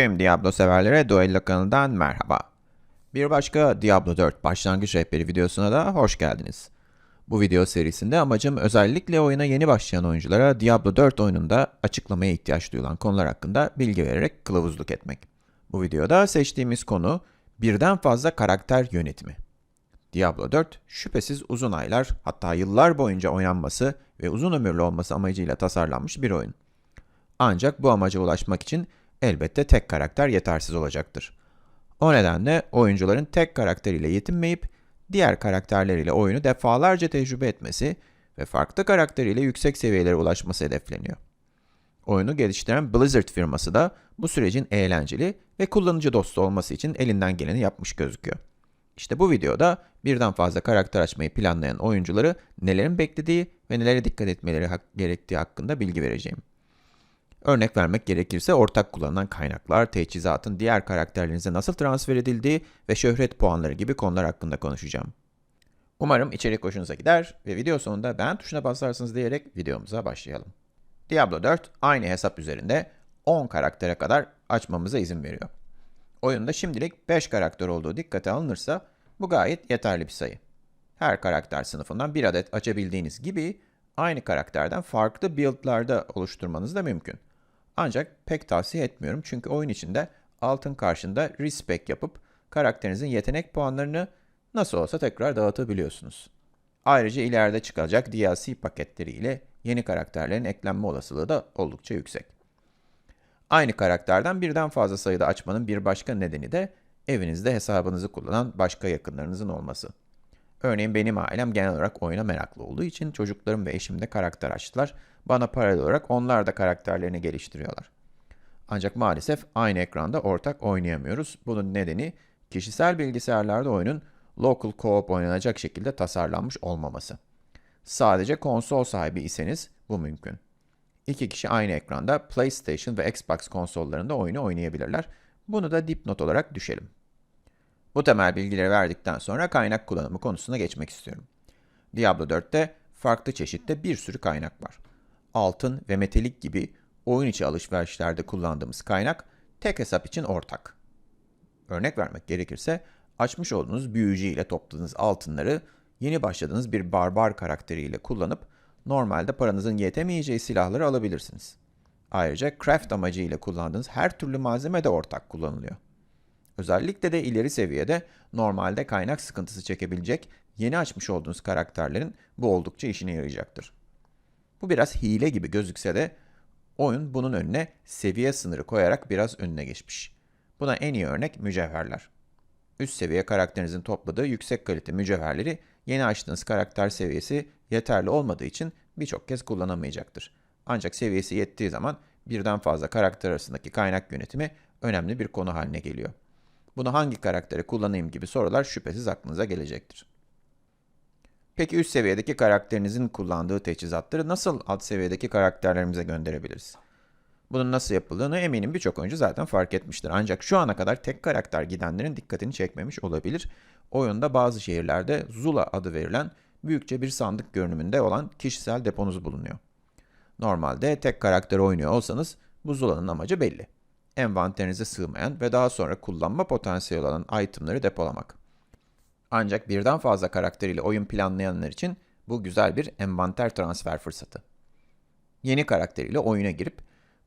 Tüm Diablo severlere Duello kanalından merhaba. Bir başka Diablo 4 başlangıç rehberi videosuna da hoş geldiniz. Bu video serisinde amacım özellikle oyuna yeni başlayan oyunculara Diablo 4 oyununda açıklamaya ihtiyaç duyulan konular hakkında bilgi vererek kılavuzluk etmek. Bu videoda seçtiğimiz konu birden fazla karakter yönetimi. Diablo 4 şüphesiz uzun aylar hatta yıllar boyunca oynanması ve uzun ömürlü olması amacıyla tasarlanmış bir oyun. Ancak bu amaca ulaşmak için elbette tek karakter yetersiz olacaktır. O nedenle oyuncuların tek karakteriyle yetinmeyip diğer karakterleriyle oyunu defalarca tecrübe etmesi ve farklı karakteriyle yüksek seviyelere ulaşması hedefleniyor. Oyunu geliştiren Blizzard firması da bu sürecin eğlenceli ve kullanıcı dostu olması için elinden geleni yapmış gözüküyor. İşte bu videoda birden fazla karakter açmayı planlayan oyuncuları nelerin beklediği ve nelere dikkat etmeleri gerektiği hakkında bilgi vereceğim. Örnek vermek gerekirse ortak kullanılan kaynaklar, teçhizatın diğer karakterlerinize nasıl transfer edildiği ve şöhret puanları gibi konular hakkında konuşacağım. Umarım içerik hoşunuza gider ve video sonunda beğen tuşuna basarsınız diyerek videomuza başlayalım. Diablo 4 aynı hesap üzerinde 10 karaktere kadar açmamıza izin veriyor. Oyunda şimdilik 5 karakter olduğu dikkate alınırsa bu gayet yeterli bir sayı. Her karakter sınıfından bir adet açabildiğiniz gibi aynı karakterden farklı build'larda oluşturmanız da mümkün. Ancak pek tavsiye etmiyorum çünkü oyun içinde altın karşında respec yapıp karakterinizin yetenek puanlarını nasıl olsa tekrar dağıtabiliyorsunuz. Ayrıca ileride çıkacak DLC paketleri ile yeni karakterlerin eklenme olasılığı da oldukça yüksek. Aynı karakterden birden fazla sayıda açmanın bir başka nedeni de evinizde hesabınızı kullanan başka yakınlarınızın olması. Örneğin benim ailem genel olarak oyuna meraklı olduğu için çocuklarım ve eşim de karakter açtılar. Bana paralel olarak onlar da karakterlerini geliştiriyorlar. Ancak maalesef aynı ekranda ortak oynayamıyoruz. Bunun nedeni kişisel bilgisayarlarda oyunun local co-op oynanacak şekilde tasarlanmış olmaması. Sadece konsol sahibi iseniz bu mümkün. İki kişi aynı ekranda PlayStation ve Xbox konsollarında oyunu oynayabilirler. Bunu da dipnot olarak düşelim. Bu temel bilgileri verdikten sonra kaynak kullanımı konusuna geçmek istiyorum. Diablo 4'te farklı çeşitte bir sürü kaynak var. Altın ve metalik gibi oyun içi alışverişlerde kullandığımız kaynak tek hesap için ortak. Örnek vermek gerekirse açmış olduğunuz büyücü ile topladığınız altınları yeni başladığınız bir barbar karakteriyle kullanıp normalde paranızın yetemeyeceği silahları alabilirsiniz. Ayrıca craft amacıyla kullandığınız her türlü malzeme de ortak kullanılıyor. Özellikle de ileri seviyede normalde kaynak sıkıntısı çekebilecek yeni açmış olduğunuz karakterlerin bu oldukça işine yarayacaktır. Bu biraz hile gibi gözükse de oyun bunun önüne seviye sınırı koyarak biraz önüne geçmiş. Buna en iyi örnek mücevherler. Üst seviye karakterinizin topladığı yüksek kalite mücevherleri yeni açtığınız karakter seviyesi yeterli olmadığı için birçok kez kullanamayacaktır. Ancak seviyesi yettiği zaman birden fazla karakter arasındaki kaynak yönetimi önemli bir konu haline geliyor. Bunu hangi karaktere kullanayım gibi sorular şüphesiz aklınıza gelecektir. Peki üst seviyedeki karakterinizin kullandığı teçhizatları nasıl alt seviyedeki karakterlerimize gönderebiliriz? Bunun nasıl yapıldığını eminim birçok oyuncu zaten fark etmiştir. Ancak şu ana kadar tek karakter gidenlerin dikkatini çekmemiş olabilir. Oyunda bazı şehirlerde Zula adı verilen büyükçe bir sandık görünümünde olan kişisel deponuz bulunuyor. Normalde tek karakter oynuyor olsanız bu Zula'nın amacı belli. Envanterinize sığmayan ve daha sonra kullanma potansiyeli olan itemleri depolamak. Ancak birden fazla karakteriyle oyun planlayanlar için bu güzel bir envanter transfer fırsatı. Yeni karakteriyle oyuna girip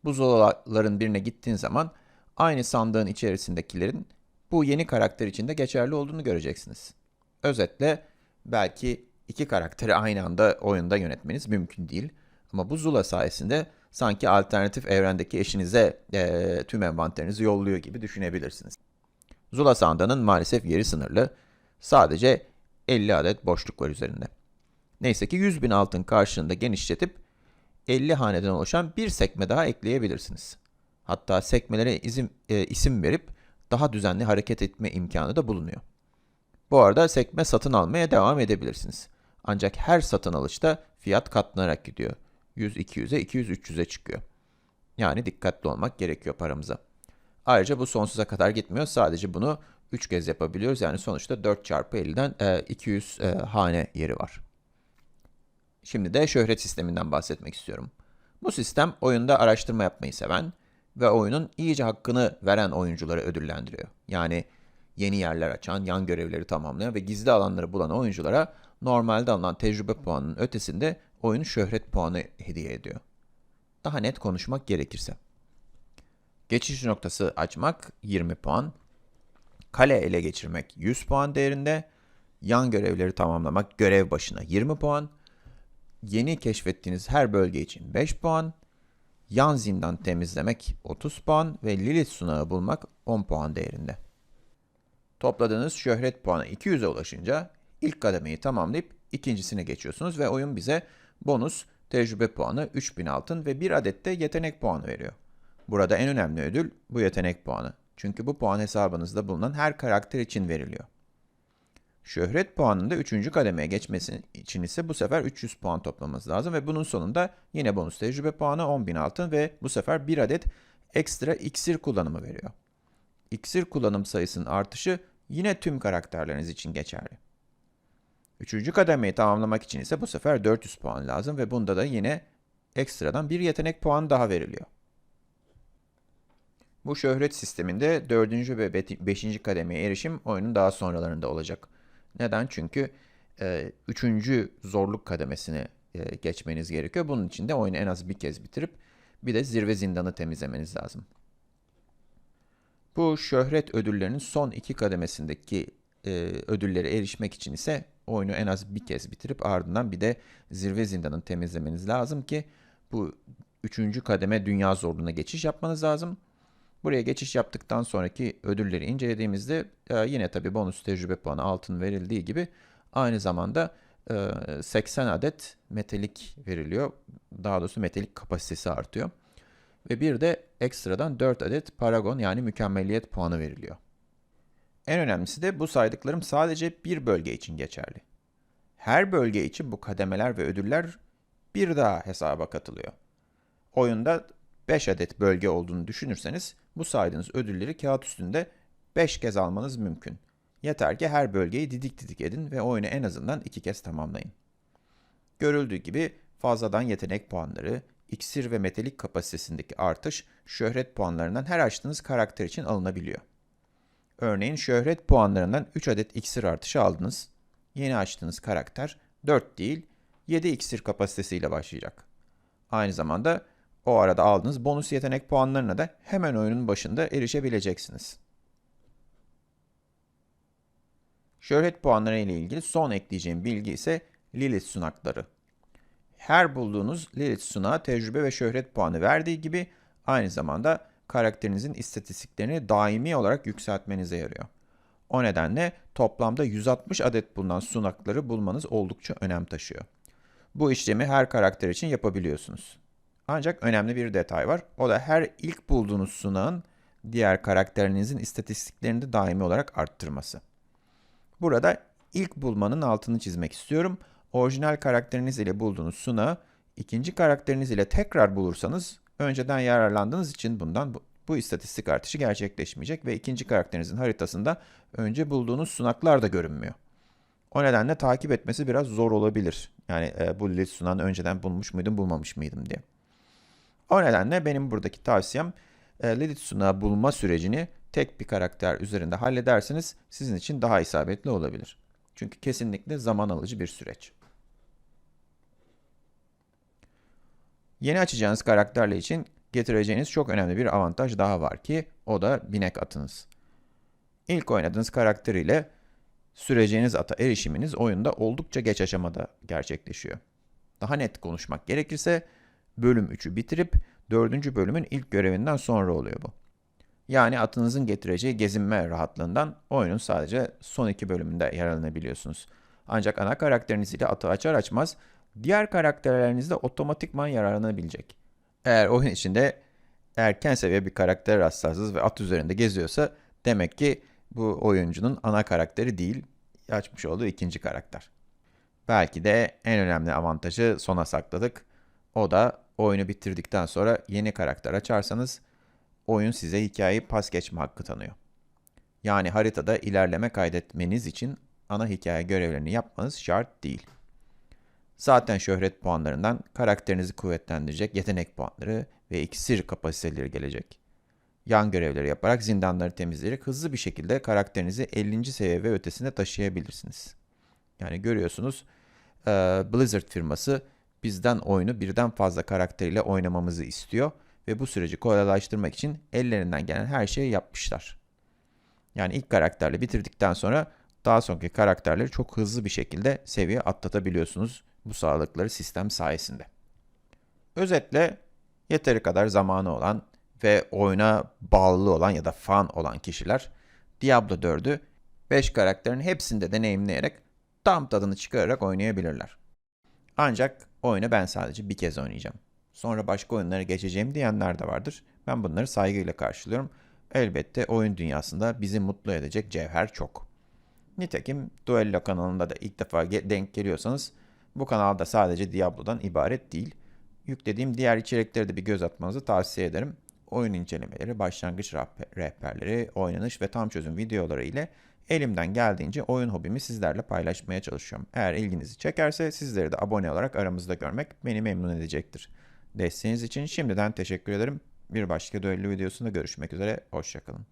bu zolaların birine gittiğin zaman aynı sandığın içerisindekilerin bu yeni karakter için de geçerli olduğunu göreceksiniz. Özetle belki iki karakteri aynı anda oyunda yönetmeniz mümkün değil. Ama bu Zula sayesinde sanki alternatif evrendeki eşinize eee, tüm envanterinizi yolluyor gibi düşünebilirsiniz. Zula sandığının maalesef yeri sınırlı. Sadece 50 adet boşluk var üzerinde. Neyse ki 100 bin altın karşılığında genişletip 50 haneden oluşan bir sekme daha ekleyebilirsiniz. Hatta sekmelere izin, e, isim verip daha düzenli hareket etme imkanı da bulunuyor. Bu arada sekme satın almaya devam edebilirsiniz. Ancak her satın alışta fiyat katlanarak gidiyor. 100 200'e, 200 300'e çıkıyor. Yani dikkatli olmak gerekiyor paramıza. Ayrıca bu sonsuza kadar gitmiyor. Sadece bunu 3 kez yapabiliyoruz. Yani sonuçta 4 çarpı 50'den e, 200 e, hane yeri var. Şimdi de şöhret sisteminden bahsetmek istiyorum. Bu sistem oyunda araştırma yapmayı seven, ve oyunun iyice hakkını veren oyuncuları ödüllendiriyor. Yani yeni yerler açan, yan görevleri tamamlayan ve gizli alanları bulan oyunculara normalde alınan tecrübe puanının ötesinde oyun şöhret puanı hediye ediyor. Daha net konuşmak gerekirse. Geçiş noktası açmak 20 puan, kale ele geçirmek 100 puan değerinde, yan görevleri tamamlamak görev başına 20 puan, yeni keşfettiğiniz her bölge için 5 puan, yan zindan temizlemek 30 puan ve Lilith sunağı bulmak 10 puan değerinde. Topladığınız şöhret puanı 200'e ulaşınca ilk kademeyi tamamlayıp ikincisine geçiyorsunuz ve oyun bize bonus tecrübe puanı 3000 altın ve bir adet de yetenek puanı veriyor. Burada en önemli ödül bu yetenek puanı. Çünkü bu puan hesabınızda bulunan her karakter için veriliyor. Şöhret puanında 3. kademeye geçmesi için ise bu sefer 300 puan toplamanız lazım ve bunun sonunda yine bonus tecrübe puanı 10.000 altın ve bu sefer bir adet ekstra iksir kullanımı veriyor. İksir kullanım sayısının artışı yine tüm karakterleriniz için geçerli. Üçüncü kademeyi tamamlamak için ise bu sefer 400 puan lazım ve bunda da yine ekstradan bir yetenek puanı daha veriliyor. Bu şöhret sisteminde 4. ve 5. kademeye erişim oyunun daha sonralarında olacak. Neden? Çünkü 3. E, zorluk kademesini e, geçmeniz gerekiyor. Bunun için de oyunu en az bir kez bitirip bir de zirve zindanı temizlemeniz lazım. Bu şöhret ödüllerinin son iki kademesindeki e, ödüllere erişmek için ise oyunu en az bir kez bitirip ardından bir de zirve zindanını temizlemeniz lazım ki bu üçüncü kademe dünya zorluğuna geçiş yapmanız lazım. Buraya geçiş yaptıktan sonraki ödülleri incelediğimizde e, yine tabi bonus tecrübe puanı altın verildiği gibi aynı zamanda e, 80 adet metalik veriliyor. Daha doğrusu metalik kapasitesi artıyor. Ve bir de ekstradan 4 adet paragon yani mükemmeliyet puanı veriliyor. En önemlisi de bu saydıklarım sadece bir bölge için geçerli. Her bölge için bu kademeler ve ödüller bir daha hesaba katılıyor. Oyunda 5 adet bölge olduğunu düşünürseniz bu saydığınız ödülleri kağıt üstünde 5 kez almanız mümkün. Yeter ki her bölgeyi didik didik edin ve oyunu en azından 2 kez tamamlayın. Görüldüğü gibi fazladan yetenek puanları, iksir ve metalik kapasitesindeki artış şöhret puanlarından her açtığınız karakter için alınabiliyor. Örneğin şöhret puanlarından 3 adet iksir artışı aldınız. Yeni açtığınız karakter 4 değil 7 iksir kapasitesiyle başlayacak. Aynı zamanda o arada aldığınız bonus yetenek puanlarına da hemen oyunun başında erişebileceksiniz. Şöhret puanları ile ilgili son ekleyeceğim bilgi ise Lilith sunakları. Her bulduğunuz Lilith sunağı tecrübe ve şöhret puanı verdiği gibi aynı zamanda karakterinizin istatistiklerini daimi olarak yükseltmenize yarıyor. O nedenle toplamda 160 adet bulunan sunakları bulmanız oldukça önem taşıyor. Bu işlemi her karakter için yapabiliyorsunuz. Ancak önemli bir detay var. O da her ilk bulduğunuz sunağın diğer karakterinizin istatistiklerini de daimi olarak arttırması. Burada ilk bulmanın altını çizmek istiyorum. Orijinal karakteriniz ile bulduğunuz sunağı ikinci karakteriniz ile tekrar bulursanız önceden yararlandığınız için bundan bu, bu istatistik artışı gerçekleşmeyecek ve ikinci karakterinizin haritasında önce bulduğunuz sunaklar da görünmüyor. O nedenle takip etmesi biraz zor olabilir. Yani e, bu list sunan önceden bulmuş muydum, bulmamış mıydım diye. O nedenle benim buradaki tavsiyem e, Lilith sunağı bulma sürecini tek bir karakter üzerinde hallederseniz sizin için daha isabetli olabilir. Çünkü kesinlikle zaman alıcı bir süreç. Yeni açacağınız karakterle için getireceğiniz çok önemli bir avantaj daha var ki o da binek atınız. İlk oynadığınız karakteriyle süreceğiniz ata erişiminiz oyunda oldukça geç aşamada gerçekleşiyor. Daha net konuşmak gerekirse bölüm 3'ü bitirip 4. bölümün ilk görevinden sonra oluyor bu. Yani atınızın getireceği gezinme rahatlığından oyunun sadece son iki bölümünde yararlanabiliyorsunuz. Ancak ana karakteriniz ile atı açar açmaz diğer karakterleriniz de otomatikman yararlanabilecek. Eğer oyun içinde erken seviye bir karakter rastlarsınız ve at üzerinde geziyorsa demek ki bu oyuncunun ana karakteri değil, açmış olduğu ikinci karakter. Belki de en önemli avantajı sona sakladık. O da oyunu bitirdikten sonra yeni karakter açarsanız oyun size hikayeyi pas geçme hakkı tanıyor. Yani haritada ilerleme kaydetmeniz için ana hikaye görevlerini yapmanız şart değil. Zaten şöhret puanlarından karakterinizi kuvvetlendirecek yetenek puanları ve iksir kapasiteleri gelecek. yan görevleri yaparak zindanları temizleyerek hızlı bir şekilde karakterinizi 50. seviye ve ötesine taşıyabilirsiniz. Yani görüyorsunuz Blizzard firması bizden oyunu birden fazla karakteriyle oynamamızı istiyor ve bu süreci kolaylaştırmak için ellerinden gelen her şeyi yapmışlar. Yani ilk karakterle bitirdikten sonra daha sonraki karakterleri çok hızlı bir şekilde seviye atlatabiliyorsunuz bu sağlıkları sistem sayesinde. Özetle yeteri kadar zamanı olan ve oyuna bağlı olan ya da fan olan kişiler Diablo 4'ü 5 karakterin hepsinde deneyimleyerek tam tadını çıkararak oynayabilirler. Ancak oyunu ben sadece bir kez oynayacağım. Sonra başka oyunlara geçeceğim diyenler de vardır. Ben bunları saygıyla karşılıyorum. Elbette oyun dünyasında bizi mutlu edecek cevher çok. Nitekim Duello kanalında da ilk defa denk geliyorsanız bu kanalda sadece Diablo'dan ibaret değil. Yüklediğim diğer içerikleri de bir göz atmanızı tavsiye ederim. Oyun incelemeleri, başlangıç rehber- rehberleri, oynanış ve tam çözüm videoları ile elimden geldiğince oyun hobimi sizlerle paylaşmaya çalışıyorum. Eğer ilginizi çekerse sizleri de abone olarak aramızda görmek beni memnun edecektir. Desteğiniz için şimdiden teşekkür ederim. Bir başka düello videosunda görüşmek üzere, hoşçakalın.